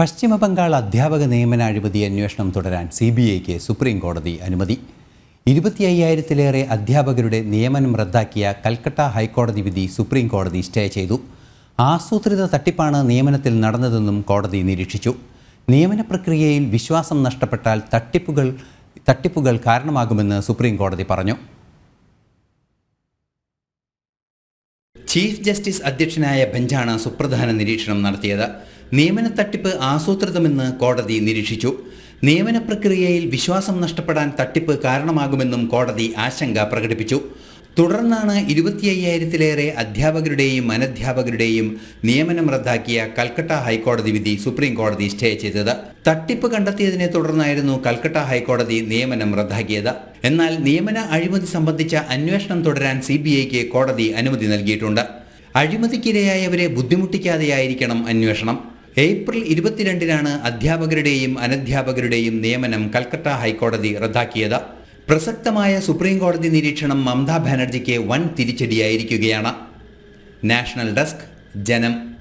പശ്ചിമബംഗാൾ അധ്യാപക നിയമന അഴിമതി അന്വേഷണം തുടരാൻ സി ബി ഐക്ക് സുപ്രീം കോടതി അനുമതി. ഇരുപത്തി അയ്യായിരത്തിലേറെ അധ്യാപകരുടെ നിയമനം റദ്ദാക്കിയ കൽക്കട്ട ഹൈക്കോടതി വിധി സുപ്രീം കോടതി സ്റ്റേ ചെയ്തു. ആസൂത്രിത തട്ടിപ്പാണ് നിയമനത്തിൽ നടന്നതെന്നും കോടതി നിരീക്ഷിച്ചു. നിയമന പ്രക്രിയയിൽ വിശ്വാസം നഷ്ടപ്പെട്ടാൽ തട്ടിപ്പുകൾ തട്ടിപ്പുകൾ കാരണമാകുമെന്ന് സുപ്രീം കോടതി പറഞ്ഞു. ചീഫ് ജസ്റ്റിസ് അധ്യക്ഷനായ ബെഞ്ചാണ് സുപ്രധാന നിരീക്ഷണം നടത്തിയത്. നിയമന തട്ടിപ്പ് ആസൂത്രിതമെന്ന് കോടതി നിരീക്ഷിച്ചു. നിയമന പ്രക്രിയയിൽ വിശ്വാസം നഷ്ടപ്പെടാൻ തട്ടിപ്പ് കാരണമാകുമെന്നും കോടതി ആശങ്ക പ്രകടിപ്പിച്ചു. തുടർന്നാണ് ഇരുപത്തി അയ്യായിരത്തിലേറെ അധ്യാപകരുടെയും അനധ്യാപകരുടെയും നിയമനം റദ്ദാക്കിയ കൽക്കട്ട ഹൈക്കോടതി വിധി സുപ്രീം കോടതി സ്റ്റേ ചെയ്തത്. തട്ടിപ്പ് കണ്ടെത്തിയതിനെ തുടർന്നായിരുന്നു കൽക്കട്ട ഹൈക്കോടതി നിയമനം റദ്ദാക്കിയത്. എന്നാൽ നിയമന അഴിമതി സംബന്ധിച്ച അന്വേഷണം തുടരാൻ സി കോടതി അനുമതി നൽകിയിട്ടുണ്ട്. അഴിമതിക്കിരയായവരെ ബുദ്ധിമുട്ടിക്കാതെയായിരിക്കണം അന്വേഷണം. ഏപ്രിൽ ഇരുപത്തിരണ്ടിനാണ് അധ്യാപകരുടെയും അനധ്യാപകരുടെയും നിയമനം കൽക്കട്ട ഹൈക്കോടതി റദ്ദാക്കിയത്. പ്രസക്തമായ സുപ്രീം കോടതി നിരീക്ഷണം മമതാ ബാനർജിക്ക് വൻ തിരിച്ചടിയായിരിക്കുകയാണ്. നാഷണൽ ഡെസ്ക് ജനം